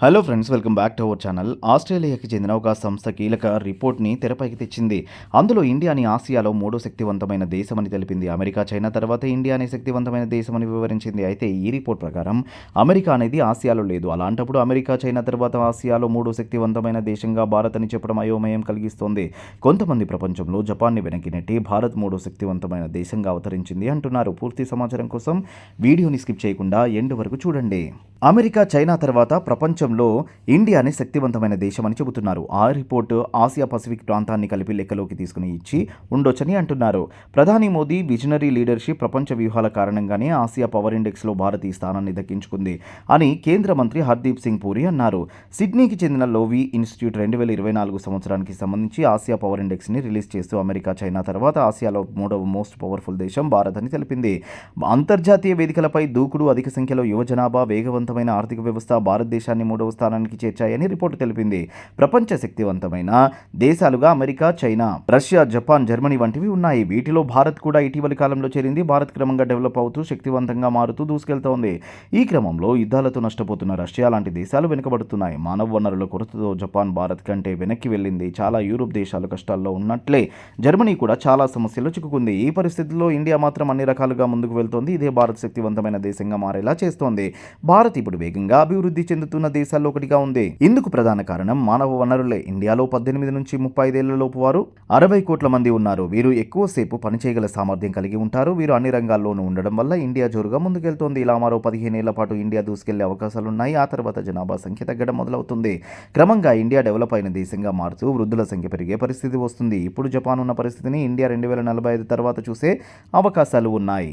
Hello friends welcome back to our channel ఆస్ట్రేలియాకి చెందిన ఒక సంస్థ కీలక రిపోర్ట్ని తెరపైకి తెచ్చింది. అందులో ఇండియాని ఆసియాలో మూడో శక్తివంతమైన దేశమని తెలిపింది. అమెరికా చైనా తర్వాత ఇండియా అనే శక్తివంతమైన దేశమని వివరించింది. అయితే ఈ రిపోర్ట్ ప్రకారం అమెరికా అనేది ఆసియాలో లేదు. అలాంటప్పుడు అమెరికా చైనా తర్వాత ఆసియాలో మూడో శక్తివంతమైన దేశంగా భారత్ అని చెప్పడం అయోమయం కలిగిస్తోంది. కొంతమంది ప్రపంచంలో జపాన్ని వెనక్కి నెట్టి భారత్ మూడో శక్తివంతమైన దేశంగా అవతరించింది అంటున్నారు. పూర్తి సమాచారం కోసం వీడియోని స్కిప్ చేయకుండా ఎండ్ వరకు చూడండి. అమెరికా చైనా తర్వాత ప్రపంచంలో ఇండియానే శక్తివంతమైన దేశం అని చెబుతున్నారు. ఆ రిపోర్టు ఆసియా పసిఫిక్ ప్రాంతాన్ని కలిపి లెక్కలోకి తీసుకుని ఇచ్చి ఉండొచ్చని అంటున్నారు. ప్రధాని మోదీ విజనరీ లీడర్షిప్ ప్రపంచ వ్యూహాల కారణంగానే ఆసియా పవర్ ఇండెక్స్లో భారత్ ఈ స్థానాన్ని దక్కించుకుంది అని కేంద్ర మంత్రి హర్దీప్ సింగ్ పూరి అన్నారు. సిడ్నీకి చెందిన లోవి ఇన్స్టిట్యూట్ రెండు వేల ఇరవై నాలుగు సంవత్సరానికి సంబంధించి ఆసియా పవర్ ఇండెక్స్ని రిలీజ్ చేస్తూ అమెరికా చైనా తర్వాత ఆసియాలో మూడవ మోస్ట్ పవర్ఫుల్ దేశం భారత్ అని తెలిపింది. అంతర్జాతీయ వేదికలపై దూకుడు అధిక సంఖ్యలో యువ జనాభా శక్తివంతమైన ఆర్థిక వ్యవస్థ భారతదేశాన్ని మూడవ స్థానానికి చేర్చాయని రిపోర్టు తెలిపింది. ప్రపంచ శక్తివంతమైన దేశాలుగా America China Russia Japan Germany వంటివి ఉన్నాయి. వీటిలో భారత్ కూడా ఇటీవలి కాలంలో చేరింది. భారత్ క్రమంగా డెవలప్ అవుతూ శక్తివంతంగా మారుతూ దూసుకెళ్తోంది. ఈ క్రమంలో యుద్ధాలతో నష్టపోతున్న రష్యా లాంటి దేశాలు వెనుకబడుతున్నాయి. మానవ వనరుల కొరతతో జపాన్ భారత్ కంటే వెనక్కి వెళ్ళింది. చాలా యూరోప్ దేశాలు కష్టాల్లో ఉన్నట్లే జర్మనీ కూడా చాలా సమస్యలు చిక్కుకుంది. ఈ పరిస్థితుల్లో ఇండియా మాత్రం అన్ని రకాలుగా ముందుకు వెళ్తోంది. ఇదే భారత్ శక్తివంతమైన దేశంగా మారేలా చేస్తోంది. భారత్ ఇప్పుడు వేగంగా అభివృద్ధి చెందుతున్న దేశాల్లో ఒకటిగా ఉంది. ఇందుకు ప్రధాన కారణం మానవ వనరులే. ఇండియాలో పద్దెనిమిది నుంచి ముప్పై ఐదేళ్ళ లోపు వారు అరవై కోట్ల మంది ఉన్నారు. వీరు ఎక్కువసేపు పనిచేయగల సామర్థ్యం కలిగి ఉంటారు. వీరు అన్ని రంగాల్లోనూ ఉండడం వల్ల ఇండియా జోరుగా ముందుకెళ్తోంది. ఇలా మరో పదిహేనేళ్ళ పాటు ఇండియా దూసుకెళ్ళే అవకాశాలున్నాయి. ఆ తర్వాత జనాభా సంఖ్య తగ్గడం మొదలవుతుంది. క్రమంగా ఇండియా డెవలప్ అయిన దేశంగా మారుతూ వృద్ధుల సంఖ్య పెరిగే పరిస్థితి వస్తుంది. ఇప్పుడు జపాన్ ఉన్న పరిస్థితిని ఇండియా రెండు వేల నలభై ఐదు తర్వాత చూసే అవకాశాలు ఉన్నాయి.